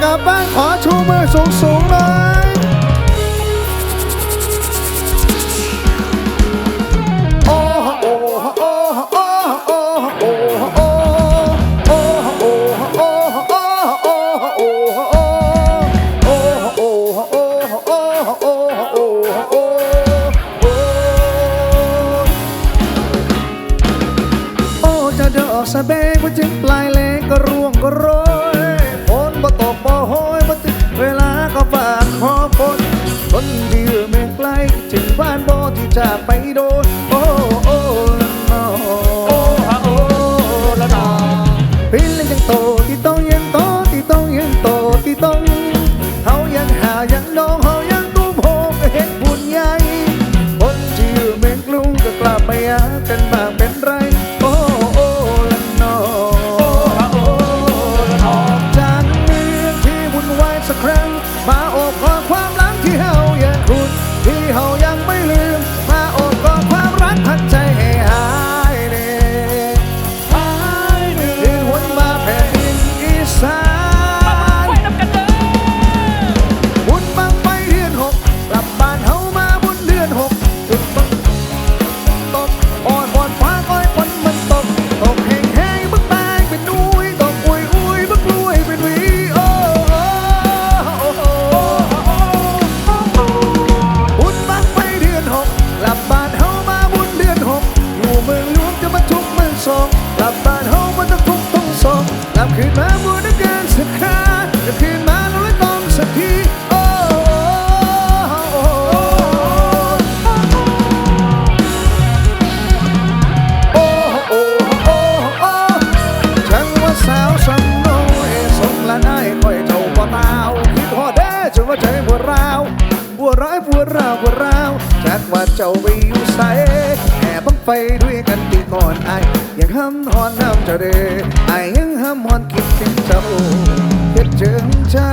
Cả 快出门 có 了 feeling ว่าเราว่าเราจากว่าเจ้าไปอยู่ใสแห่บังไฟด้วยกันตีก่อนไอยังห้ำหอนน้ำเจะเดไอยังห้ำหอนคิดถึงเจ้าคิดถึงเจ้า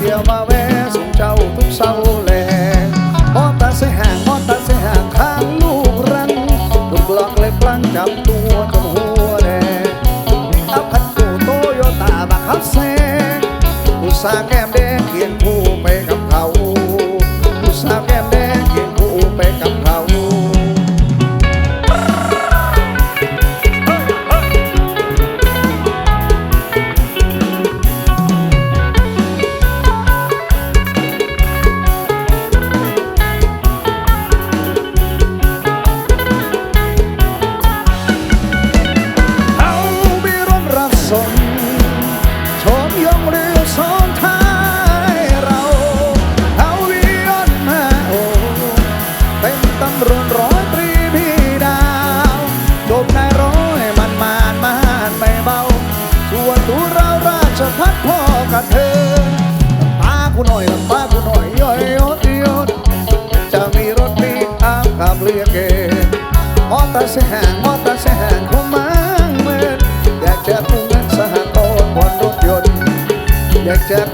เดียวมาแวะส่งเจ้าทุกเศร้าแลมอตาเสห่างมอตาเสห่างข้างลูกรันลูกหลอกเลยพลังจับตัวจนหัวแดงอาคันกูโตโยต้าบังคับเซงอุตส่าแก้ม paga tê Pago nóis, pago nóis, oi, oi, oi Já me roti, acabei aqui Mota se hang, mota se hang, comando Deixa a punha, sarra, toa, quando pior Deixa a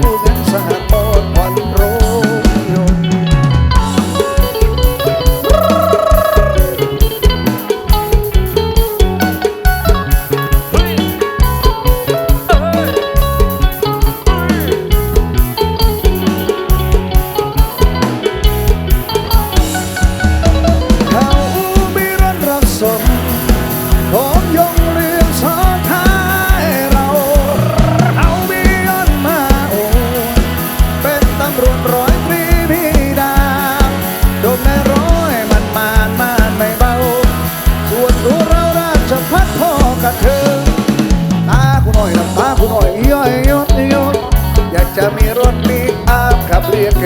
จะมีรถปีอาบขับเรียกเก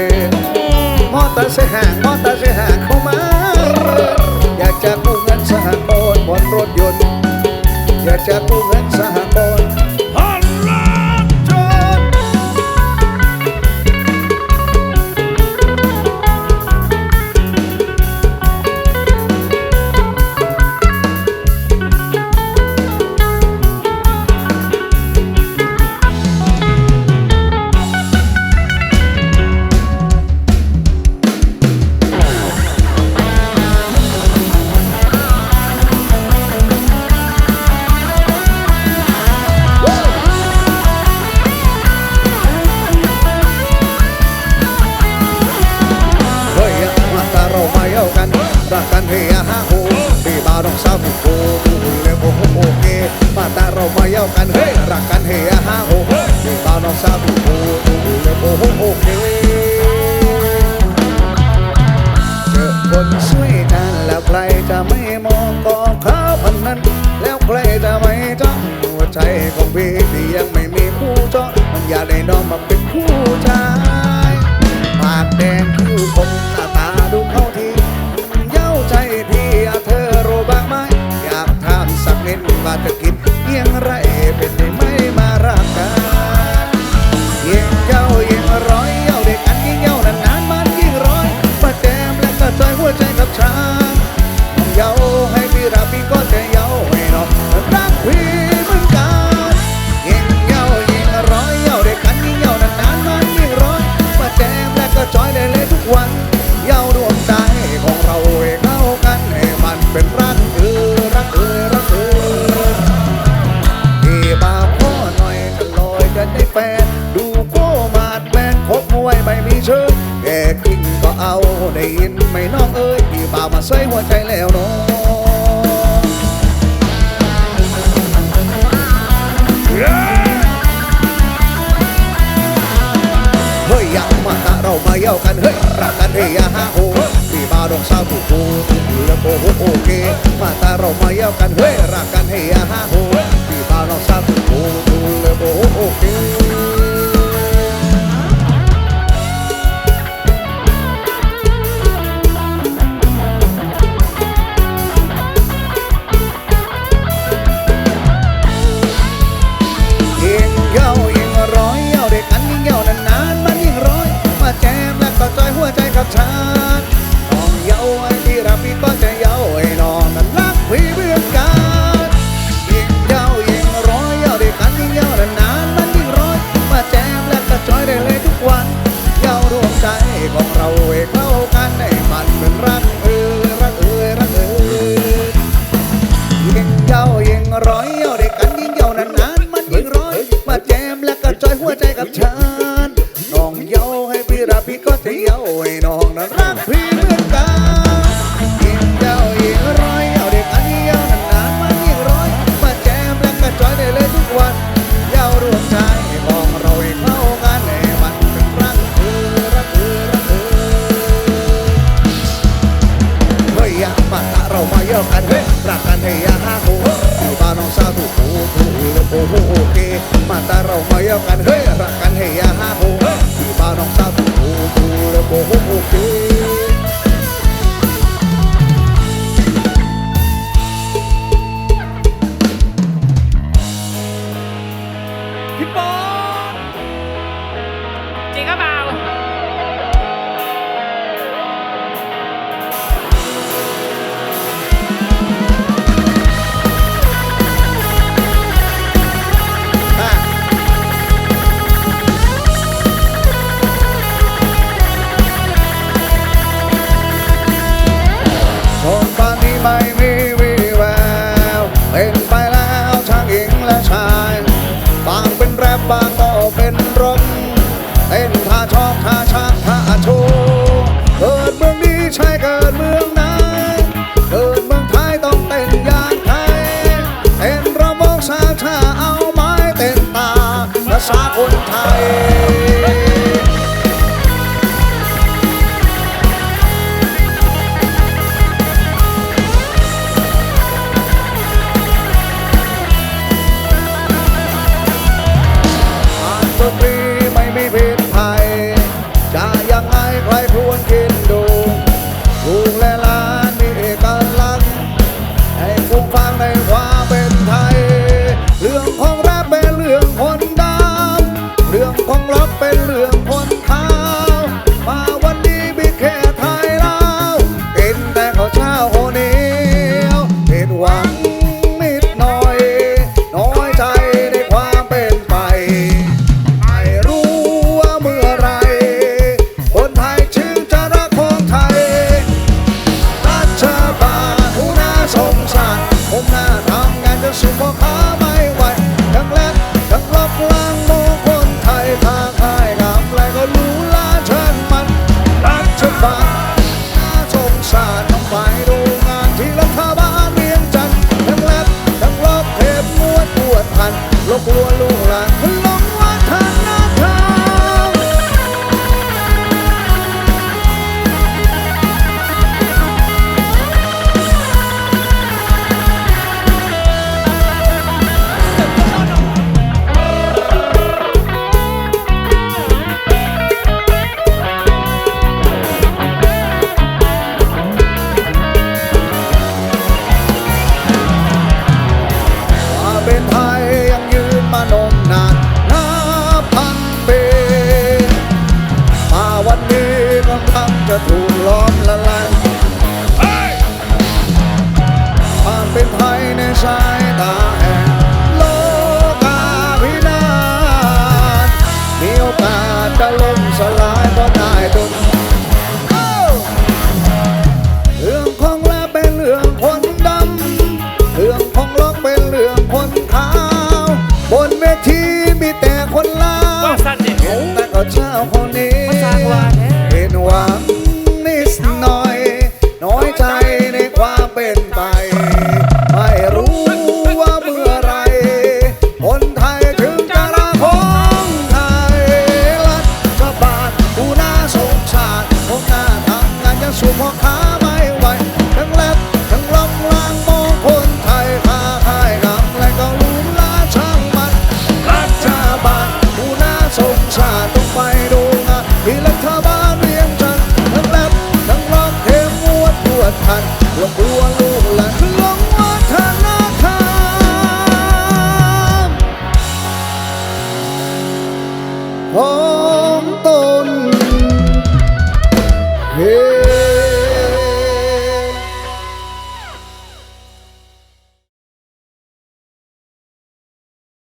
มอเตอร์ไซค์ห่างมอเตอร์ไซค์ห่างเข้ามา อยากจะกู้เงินสหกรณ์ผ่อนรถยนต์ อยากจะกู้เงิน sabu ko Ule ko ho ho ke Pada romaya kan he Rakan he aha ho Kita no sabu ko Ule ko ho ho ke ได้ยินไม่น้องเอ้ยพี่บ่าวมาช่วยหัวใจแล้วน้องเฮ้ยอยากมาตาเรามาเยี่ยวกันเฮ้ยรักกันเฮียฮะโอ้พี่บ่าวดองสาวถูกโอ้เลิกโอโอเคมาตาเรามาเยี่ยวกันเฮ้ยรักกันเฮียฮะโอ้พี่บ่าวดองสาวถูกโอ้เลิกโอ้โอเค ของเราเอกเล่ากันให้มันเหมือนรัก my เป็นเรื่องคนเท้ามา